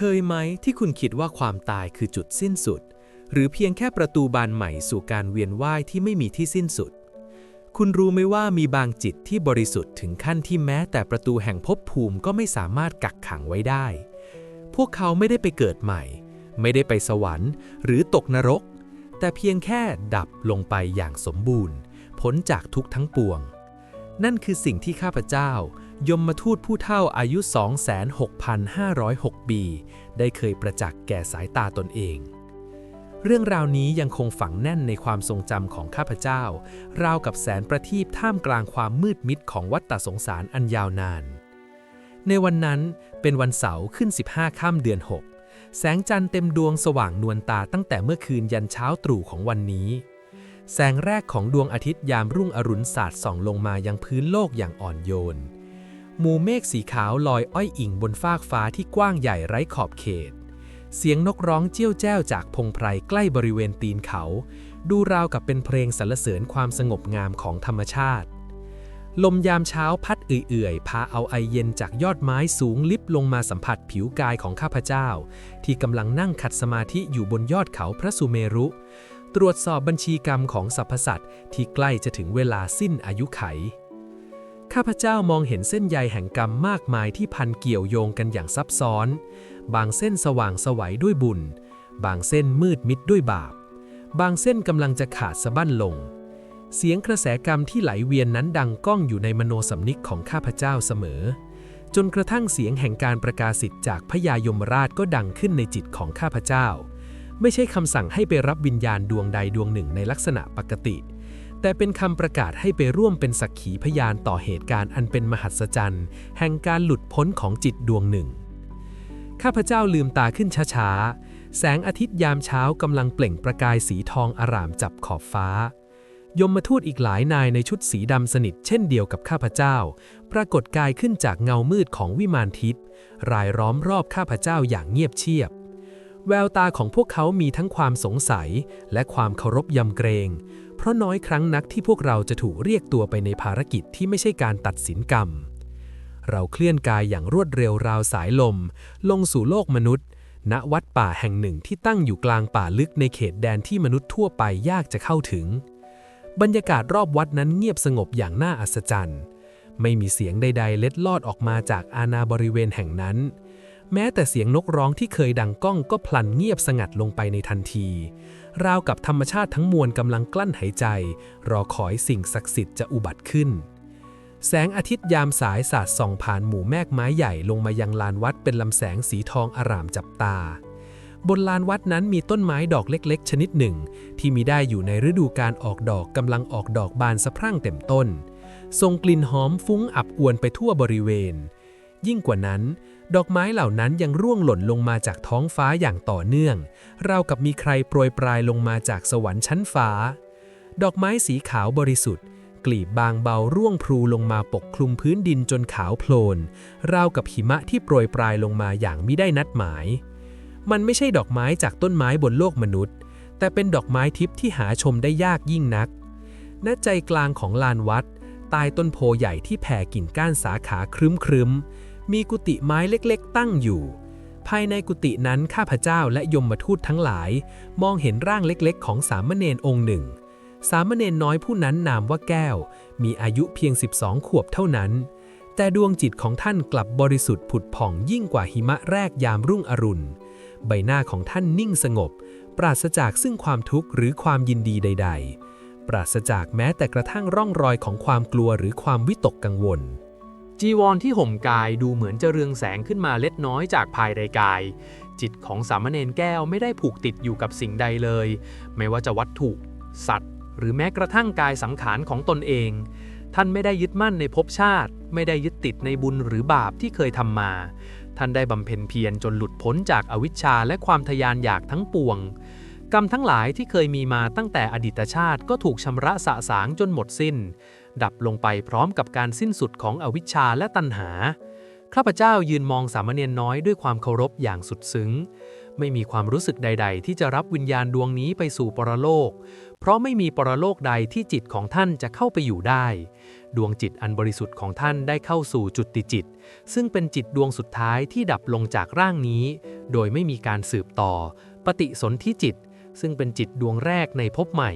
เคยไหมที่คุณคิดว่าความตายคือจุดสิ้นสุด หรือเพียงแค่ประตูบานใหม่สู่การเวียนว่ายที่ไม่มีที่สิ้นสุด คุณรู้ไหมว่ามีบางจิตที่บริสุทธิ์ถึงขั้นที่แม้แต่ประตูแห่งภพภูมิก็ไม่สามารถกักขังไว้ได้ พวกเขาไม่ได้ไปเกิดใหม่ ไม่ได้ไปสวรรค์ หรือตกนรก แต่เพียงแค่ดับลงไปอย่างสมบูรณ์ พ้นจากทุกทั้งปวง นั่นคือสิ่งที่ข้าพเจ้า ยมมาทูตผู้เท่าอายุ 26,506 ปี ได้เคยประจักษ์แก่สายตาตนเอง เรื่องราวนี้ยังคงฝังแน่นในความทรงจำของข้าพเจ้า ราวกับแสนประทีปท่ามกลางความมืดมิดของวัฏสงสารอันยาวนาน ในวันนั้นเป็นวันเสาร์ขึ้น 15ค่ำเดือน 6 แสงจันทร์เต็มดวงสว่างนวลตาตั้งแต่เมื่อคืนยันเช้าตรู่ของวันนี้แสงแรกของดวงอาทิตย์ยามรุ่งอรุณสาดส่องลงมายังพื้นโลกอย่างอ่อนโยน หมู่เมฆสีขาวลอยอ้อยอิ่งบนฟากฟ้าที่กว้างใหญ่ไร้ขอบเขต เสียงนกร้องเจี้ยวแจ้วจากพงไพรใกล้บริเวณตีนเขา ดูราวกับเป็นเพลงสรรเสริญความสงบงามของธรรมชาติ ลมยามเช้าพัดเอื่อยๆ พาเอาไอเย็นจากยอดไม้สูงลิบลงมาสัมผัสผิวกายของข้าพเจ้า ที่กำลังนั่งขัดสมาธิอยู่บนยอดเขาพระสุเมรุ ตรวจสอบบัญชีกรรมของสรรพสัตว์ที่ใกล้จะถึงเวลาสิ้นอายุไข ข้าพเจ้ามองเห็นเส้นใยแห่งกรรมมากมายที่พันเกี่ยวโยงกันอย่างซับซ้อน บางเส้นสว่างสวัยด้วยบุญ บางเส้นมืดมิดด้วยบาป บางเส้นกำลังจะขาดสะบั้นลง เสียงกระแสกรรมที่ไหลเวียนนั้นดังก้องอยู่ในมโนสำนึกของข้าพเจ้าเสมอ จนกระทั่งเสียงแห่งการประกาศสิทธิ์จากพญายมราชก็ดังขึ้นในจิตของข้าพเจ้า ไม่ใช่คำสั่งให้ไปรับวิญญาณดวงใดดวงหนึ่งในลักษณะปกติ แต่เป็นคำประกาศให้ไปร่วมเป็นสักขีพยานต่อเหตุการณ์อันเป็นมหัศจรรย์ แห่งการหลุดพ้นของจิตดวงหนึ่ง ข้าพเจ้าลืมตาขึ้นช้าๆ แสงอาทิตย์ยามเช้ากำลังเปล่งประกายสีทองอร่ามจับขอบฟ้า ยมมาทูตอีกหลายนายในชุดสีดำสนิทเช่นเดียวกับข้าพเจ้า ปรากฏกายขึ้นจากเงามืดของวิมานทิพย์รายล้อมรอบข้าพเจ้าอย่างเงียบเชียบแววตาของพวกเขามีทั้งความสงสัยและความเคารพยำเกรง เพราะน้อยครั้งนักที่พวกเราจะถูกเรียกตัวไปในภารกิจที่ไม่ใช่การตัดสินกรรม เราเคลื่อนกายอย่างรวดเร็วราวสายลม ลงสู่โลกมนุษย์ ณวัดป่าแห่งหนึ่งที่ตั้งอยู่กลางป่าลึกในเขตแดนที่มนุษย์ทั่วไปยากจะเข้าถึง บรรยากาศรอบวัดนั้นเงียบสงบอย่างน่าอัศจรรย์ ไม่มีเสียงใด ๆ เล็ดลอดออกมาจากอาณาบริเวณแห่งนั้น แม้แต่เสียงนกร้องที่เคยดังก้องก็พลันเงียบสงัดลงไปในทันที ราวกับธรรมชาติทั้งมวลกำลังกลั้นหายใจ รอคอยสิ่งศักดิ์สิทธิ์จะอุบัติขึ้น แสงอาทิตย์ยามสายสาดส่องผ่านหมู่แมกไม้ใหญ่ลงมายังลานวัดเป็นลำแสงสีทองอร่ามจับตา บนลานวัดนั้นมีต้นไม้ดอกเล็กๆ ชนิดหนึ่ง ที่มีได้อยู่ในฤดูการออกดอกกำลังออกดอกบานสะพรั่งเต็มต้นส่งกลิ่นหอมฟุ้งอับอวนไปทั่วบริเวณ ยิ่งกว่านั้น ดอกไม้เหล่านั้นยังร่วงหล่นลงมาจากท้องฟ้าอย่างต่อเนื่อง ราวกับมีใครโปรยปลายลงมาจากสวรรค์ชั้นฟ้า ดอกไม้สีขาวบริสุทธิ์ กลีบบางเบาร่วงพลูลงมาปกคลุมพื้นดินจนขาวโพลน ราวกับหิมะที่โปรยปลายลงมาอย่างไมิได้นัดหมาย มันไม่ใช่ดอกไม้จากต้นไม้บนโลกมนุษย์ แต่เป็นดอกไม้ทิพย์ที่หาชมได้ยากยิ่งนัก ณ ใจกลางของลานวัดใต้ต้นโพใหญ่ที่แผ่กิ่งก้านสาขาครึ้มครึมๆ มีกุฏิไม้เล็กๆ ตั้งอยู่ ภายในกุฏินั้นข้าพเจ้าและยมทูตทั้งหลาย มองเห็นร่างเล็กๆ ของสามเณรองค์หนึ่ง สามเณรน้อยผู้นั้นนามว่าแก้ว มีอายุเพียง 12 ขวบเท่านั้น แต่ดวงจิตของท่านกลับบริสุทธิ์ผุดผ่องยิ่งกว่าหิมะแรกยามรุ่งอรุณ ใบหน้าของท่านนิ่งสงบ ปราศจากซึ่งความทุกข์หรือความยินดีใด ๆ ปราศจากแม้แต่กระทั่งร่องรอยของความกลัวหรือความวิตกกังวล จีวรที่ห่มกายดูเหมือนจะเรืองแสงขึ้นมาเล็กน้อยจากภายในกาย จิตของสามเณรแก้วไม่ได้ผูกติดอยู่กับสิ่งใดเลย ไม่ว่าจะวัตถุ สัตว์ หรือแม้กระทั่งกายสังขารของตนเอง ท่านไม่ได้ยึดมั่นในภพชาติ ไม่ได้ยึดติดในบุญหรือบาปที่เคยทำมา ท่านได้บำเพ็ญเพียรจนหลุดพ้นจากอวิชชาและความทยานอยากทั้งปวง กรรมทั้งหลายที่เคยมีมาตั้งแต่อดีตชาติก็ถูกชำระสะสางจนหมดสิ้น ดับลงไปพร้อมกับการสิ้นสุดของอวิชชาและตัณหา ข้าพเจ้ายืนมองสามเณรน้อยด้วยความเคารพอย่างสุดซึ้ง ไม่มีความรู้สึกใด ๆ ที่จะรับวิญญาณดวงนี้ไปสู่ปรโลก เพราะไม่มีปรโลกใดที่จิตของท่านจะเข้าไปอยู่ได้ ดวงจิตอันบริสุทธิ์ของท่านได้เข้าสู่จุดติจิต ซึ่งเป็นจิตดวงสุดท้ายที่ดับลงจากร่างนี้ โดยไม่มีการสืบต่อ ปฏิสนธิจิต ซึ่งเป็นจิตดวงแรกในภพใหม่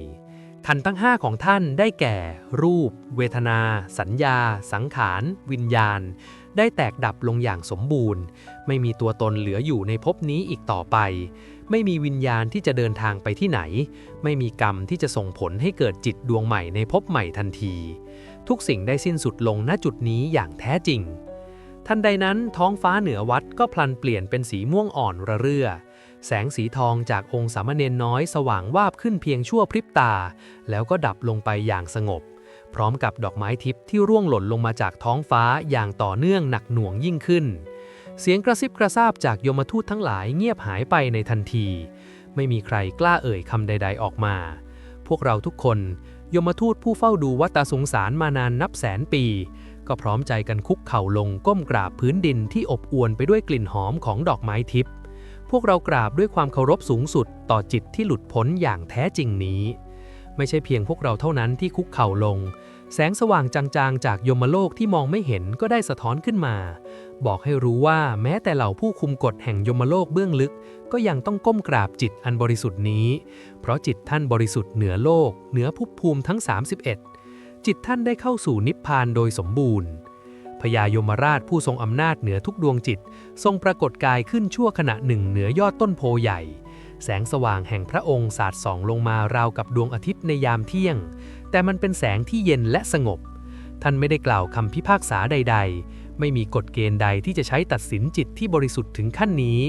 ขันทั้งห้าของท่านได้แก่ รูป เวทนา สัญญา สังขาร วิญญาณ ได้แตกดับลงอย่างสมบูรณ์ ไม่มีตัวตนเหลืออยู่ในภพนี้อีกต่อไป ไม่มีวิญญาณที่จะเดินทางไปที่ไหน ไม่มีกรรมที่จะส่งผลให้เกิดจิตดวงใหม่ในภพใหม่ทันที ทุกสิ่งได้สิ้นสุดลงณจุดนี้อย่างแท้จริง ทันใดนั้นท้องฟ้าเหนือวัดก็พลันเปลี่ยนเป็นสีม่วงอ่อนระเรื่อ แสงสีทองจากองค์สามเณรน้อยสว่างวาบขึ้นเพียงชั่วพริบตา แล้วก็ดับลงไปอย่างสงบ พร้อมกับดอกไม้ทิพย์ที่ร่วงหล่นลงมาจากท้องฟ้าอย่างต่อเนื่องหนักหน่วงยิ่งขึ้น เสียงกระซิบกระซาบจากยมทูตทั้งหลายเงียบหายไปในทันที ไม่มีใครกล้าเอ่ยคำใด ๆออกมา พวกเราทุกคนยมทูตผู้เฝ้าดูวัตสงสารมานานนับแสนปี ก็พร้อมใจกันคุกเข่าลงก้มกราบพื้นดินที่อบอวลไปด้วยกลิ่นหอมของดอกไม้ทิพย์ พวกเรากราบด้วยความเคารพสูงสุดต่อจิตที่หลุดพ้นอย่างแท้จริงนี้ ไม่ใช่เพียงพวกเราเท่านั้นที่คุกเข่าลง แสงสว่างจางๆ จากยมโลกที่มองไม่เห็นก็ได้สะท้อนขึ้นมา บอกให้รู้ว่าแม้แต่เหล่าผู้คุมกฎแห่งยมโลกเบื้องลึก ก็ยังต้องก้มกราบจิตอันบริสุทธิ์นี้ เพราะจิตท่านบริสุทธิ์เหนือโลก เหนือภพภูมิทั้ง 31 จิตท่านได้เข้าสู่นิพพานโดยสมบูรณ์ พญายมราชผู้ทรงอำนาจเหนือทุกดวงจิต ทรงปรากฏกายขึ้นชั่วขณะหนึ่งเหนือยอดต้นโพใหญ่ แสงสว่างแห่งพระองค์สาดส่องลงมาราวกับดวงอาทิตย์ในยามเที่ยง แต่มันเป็นแสงที่เย็นและสงบ ท่านไม่ได้กล่าวคำพิพากษาใด ๆ ไม่มีกฎเกณฑ์ใดที่จะใช้ตัดสินจิตที่บริสุทธิ์ถึงขั้นนี้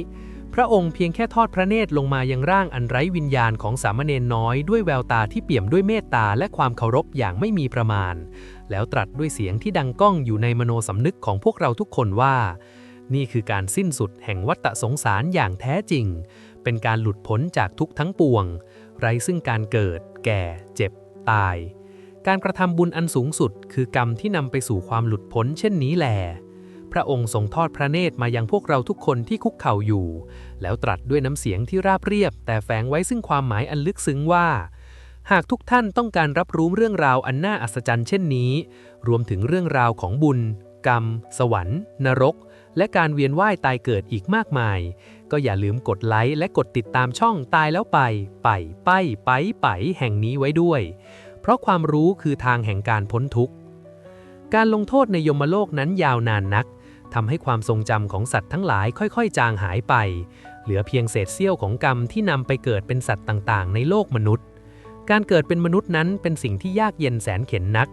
พระองค์เพียงแค่ทอดพระเนตรลงมายังร่างอันไร้วิญญาณของสามเณรน้อยด้วยแววตาที่เปี่ยมด้วยเมตตาและความเคารพอย่างไม่มีประมาณ แล้วตรัสด้วยเสียงที่ดังก้องอยู่ในมโนสำนึกของพวกเราทุกคนว่า นี่คือการสิ้นสุดแห่งวัฏสงสารอย่างแท้จริง เป็นการหลุดพ้นจากทุกทั้งปวง ไร้ซึ่งการเกิด แก่ เจ็บ ตาย การกระทำบุญอันสูงสุด คือกรรมที่นำไปสู่ความหลุดพ้นเช่นนี้แหลพระองค์ทรงทอดพระเนตรมายังพวกเราทุกคนที่คุกเข่าอยู่ แล้วตรัสด้วยน้ำเสียงที่ราบเรียบ แต่แฝงไว้ซึ่งความหมายอันลึกซึ้งว่า หากทุกท่านต้องการรับรู้เรื่องราวอันน่าอัศจรรย์เช่นนี้ รวมถึงเรื่องราวของบุญ กรรม สวรรค์ นรก และการเวียนว่ายตายเกิดอีกมากมาย ก็อย่าลืมกดไลค์และกดติดตามช่องตายแล้วไป ไปไปไปไปแห่งนี้ไว้ด้วย เพราะความรู้คือทางแห่งการพ้นทุกข์ การลงโทษในยมโลกนั้นยาวนานนักทำให้ความทรงจำของสัตว์ทั้งหลายค่อยๆ จางหายไป เหลือเพียงเศษเสี้ยวของกรรมที่นำไปเกิดเป็นสัตว์ต่างๆ ในโลกมนุษย์ การเกิดเป็นมนุษย์นั้นเป็นสิ่งที่ยากเย็นแสนเข็ญนัก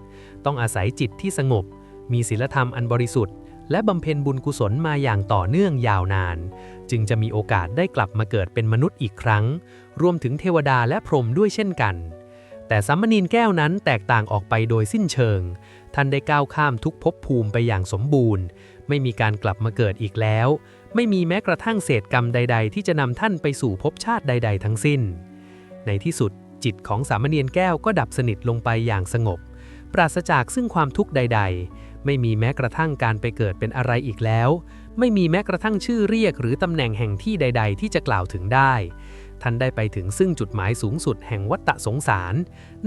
ต้องอาศัยจิตที่สงบ มีศีลธรรมอันบริสุทธิ์ และบำเพ็ญบุญกุศลมาอย่างต่อเนื่องยาวนาน จึงจะมีโอกาสได้กลับมาเกิดเป็นมนุษย์อีกครั้ง รวมถึงเทวดาและพรหมด้วยเช่นกัน แต่สัมมณีนแก้วนั้นแตกต่างออกไปโดยสิ้นเชิง ท่านได้ก้าวข้ามทุกภพภูมิไปอย่างสมบูรณ์ ไม่มีการกลับมาเกิดอีกแล้ว ไม่มีแม้กระทั่งเศษกรรมใด ๆ ที่จะนำท่านไปสู่ภพชาติใด ๆ ทั้งสิ้น ในที่สุด จิตของสามเณรแก้วก็ดับสนิทลงไปอย่างสงบ ปราศจากซึ่งความทุกข์ใด ๆ ไม่มีแม้กระทั่งการไปเกิดเป็นอะไรอีกแล้ว ไม่มีแม้กระทั่งชื่อเรียกหรือตำแหน่งแห่งที่ใด ๆ ที่จะกล่าวถึงได้ ท่านได้ไปถึงซึ่งจุดหมายสูงสุดแห่งวัฏสงสาร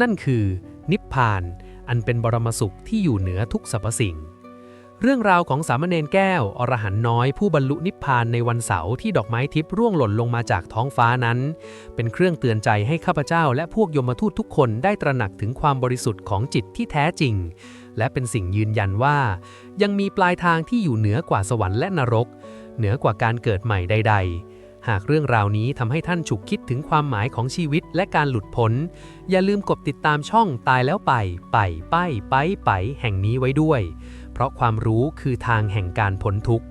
นั่นคือ นิพพาน อันเป็นบรมสุขที่อยู่เหนือทุกสรรพสิ่ง เรื่องราวของสามเณรแก้ว อรหันน้อยผู้บรรลุนิพพานในวันเสาร์ที่ดอกไม้ทิพย์ร่วงหล่นลงมาจากท้องฟ้านั้น เป็นเครื่องเตือนใจให้ข้าพเจ้าและพวกยมทูตทุกคนได้ตระหนักถึงความบริสุทธิ์ของจิตที่แท้จริง และเป็นสิ่งยืนยันว่า ยังมีปลายทางที่อยู่เหนือกว่าสวรรค์และนรก เหนือกว่าการเกิดใหม่ใด ๆ หากเรื่องราวนี้ทำให้ท่านฉุกคิดถึงความหมายของชีวิตและการหลุดพ้น อย่าลืมกดติดตามช่องตายแล้วไป ไปไปไปไปแห่งนี้ไว้ด้วย เพราะความรู้คือทางแห่งการพ้นทุกข์